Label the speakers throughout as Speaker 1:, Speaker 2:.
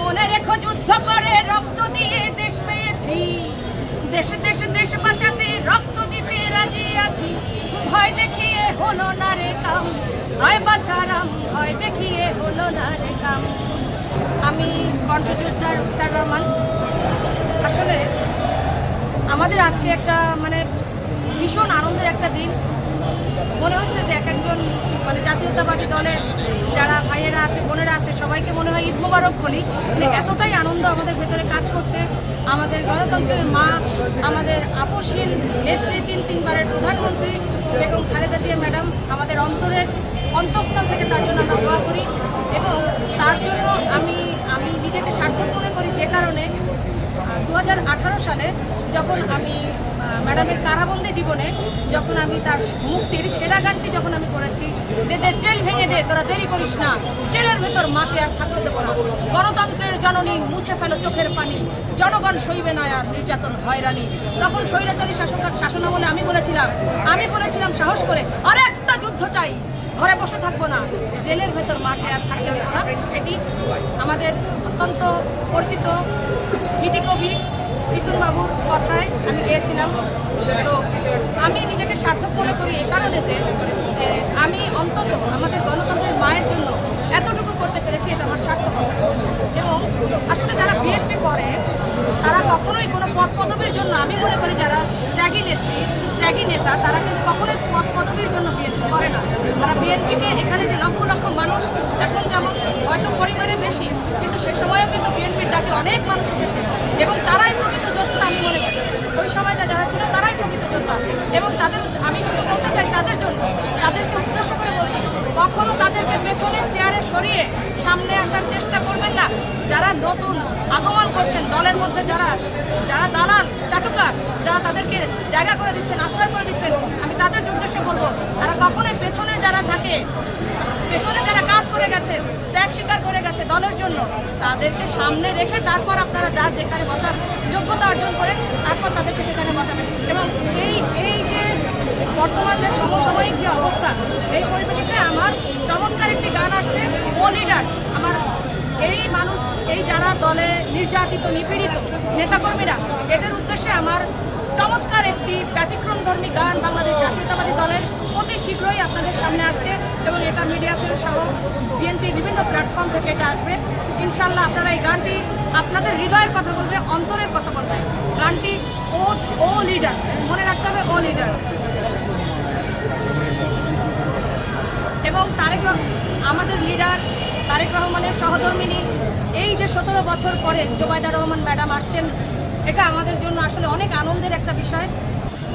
Speaker 1: মনে রেখো যুদ্ধ করে রক্ত দিয়ে দেশ পেয়েছি। দেশে দেশে, দেশ বাঁচাতে রক্ত দিতে রাজি আছি। ভয় দেখিয়ে হলো না রে কাম। ভয় বাছারাম, ভয় দেখিয়ে হলো না রে কাম। আমি কণ্ঠযোদ্ধা রুকসার রহমান। আসলে আমাদের আজকে একটা মানে ভীষণ আনন্দের একটা দিন। মনে হচ্ছে যে এক একজন মানে জাতীয়তাবাদী দলের যারা ভাইয়েরা আছে, বোনেরা আছে, সবাইকে মনে হয় ঈদ মোবারক বলি। মানে এতটাই আনন্দ আমাদের ভেতরে কাজ করছে। আমাদের গণতন্ত্রের মা, আমাদের আপসহীন নেত্রী তিন তিনবারের প্রধানমন্ত্রী বেগম খালেদা জিয়া ম্যাডাম, আমাদের অন্তরের অন্তঃস্থল থেকে তার জন্য আমরা দোয়া করি এবং তার জন্য আমি আমি নিজেকে সার্থক মনে করি যে কারণে দু হাজার আঠারো সালে যখন আমি ম্যাডামের কারাবন্দি জীবনে যখন আমি তার মুক্তির সেরা গানটি যখন আমি করেছি দেদের জেল ভেঙে দে, তোরা দেরি করিস না। জেলের ভেতর মাকে আর থাকতে দেবো না। গণতন্ত্রের জননী মুছে ফেলো চোখের পানি। জনগণ সইবে না আর নির্যাতন হয়রানি তখন স্বৈরাচারী শাসকের শাসনামলে আমি বলেছিলাম আমি বলেছিলাম সাহস করে আর একটা যুদ্ধ চাই। ঘরে বসে থাকব না। জেলের ভেতর মাঠে আর থাকতে দেবো না। এটি আমাদের অত্যন্ত পরিচিত গীতিকবি মিথুন বাবুর কথায় আমি গিয়েছিলাম। তো আমি নিজেকে সার্থক মনে করি এই কারণে যে যে আমি অন্তত আমাদের গণতন্ত্রের মায়ের জন্য এতটুকু করতে পেরেছি, এটা আমার সার্থকতা। এবং আসলে যারা বিএনপি করে, তারা কখনোই কোনো পদ পদবীর জন্য, আমি মনে করি যারা ত্যাগী নেত্রী, ত্যাগী নেতা, তারা কিন্তু কখনোই পদ পদবীর জন্য বিএনপি করে না তারা বিএনপিকে এখানে যে লক্ষ লক্ষ মানুষ এখন যেমন হয়তো পরিমাণে বেশি কিন্তু সে সময়ও কিন্তু বিএনপির ডাকে অনেক মানুষ এসেছে এবং তারাই প্রকৃত যোদ্ধা আমি মনে করি ওই সময়টা যারা ছিল তারাই প্রকৃত যোদ্ধা এবং তাদের আমি শুধু বলতে চাই তাদের জন্য তাদেরকে উদ্দেশ্য করে বলছি কখনো তাদেরকে পেছনের চেয়ারে সরিয়ে সামনে আসার চেষ্টা করবেন না। যারা নতুন আগমন করছেন, দলের মধ্যে যারা যারা দালাল, চাটুকার, যারা তাদেরকে জায়গা করে দিচ্ছেন, আশ্রয় করে দিচ্ছেন, আমি তাদের উদ্দেশ্যে বলব, তারা কখনোই পেছনে যারা থাকে, পেছনে যারা কাজ করে গেছে, ত্যাগ স্বীকার করে গেছে দলের জন্য, তাদেরকে সামনে রেখে তারপর আপনারা যার যেখানে বসার যোগ্যতা অর্জন করে তারপর তাদেরকে সেখানে বসাবেন। এবং এই এই যে বর্তমান যে সমসাময়িক যে অবস্থা এই পরিপ্রেক্ষিতে আমার চমৎকার একটি গান আসছে ও লিডার আমার এই মানুষ, এই যারা দলে নির্যাতিত, নিপীড়িত নেতাকর্মীরা, এদের উদ্দেশ্যে আমার চমৎকার একটি ব্যতিক্রমধর্মী গান বাংলাদেশ জাতীয়তাবাদী দলের অতি শীঘ্রই আপনাদের সামনে আসছে এবং এটা মিডিয়া সেল সহ বিএনপির বিভিন্ন প্ল্যাটফর্ম থেকে এটা আসবে। ইনশাল্লাহ আপনারা এই গানটি আপনাদের হৃদয়ের কথা বলবে, অন্তরের কথা বলবে। গানটি ও ও লিডার, মনে রাখতে হবে ও লিডার। এবং তারেক আমাদের লিডার তারেক রহমানের সহধর্মিনী। এই যে সতেরো বছর পরে জোবায়দা রহমান ম্যাডাম আসছেন, এটা আমাদের জন্য আসলে অনেক আনন্দের একটা বিষয়।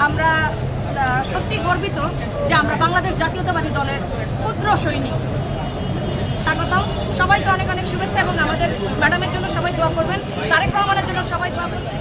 Speaker 1: আমরা সত্যি গর্বিত যে আমরা বাংলাদেশ জাতীয়তাবাদী দলের ক্ষুদ্র সৈনিক। স্বাগতম। সবাইকে অনেক অনেক শুভেচ্ছা এবং আমাদের ম্যাডামের জন্য সবাই দোয়া করবেন। তারেক রহমানের জন্য সবাই দোয়া করবেন।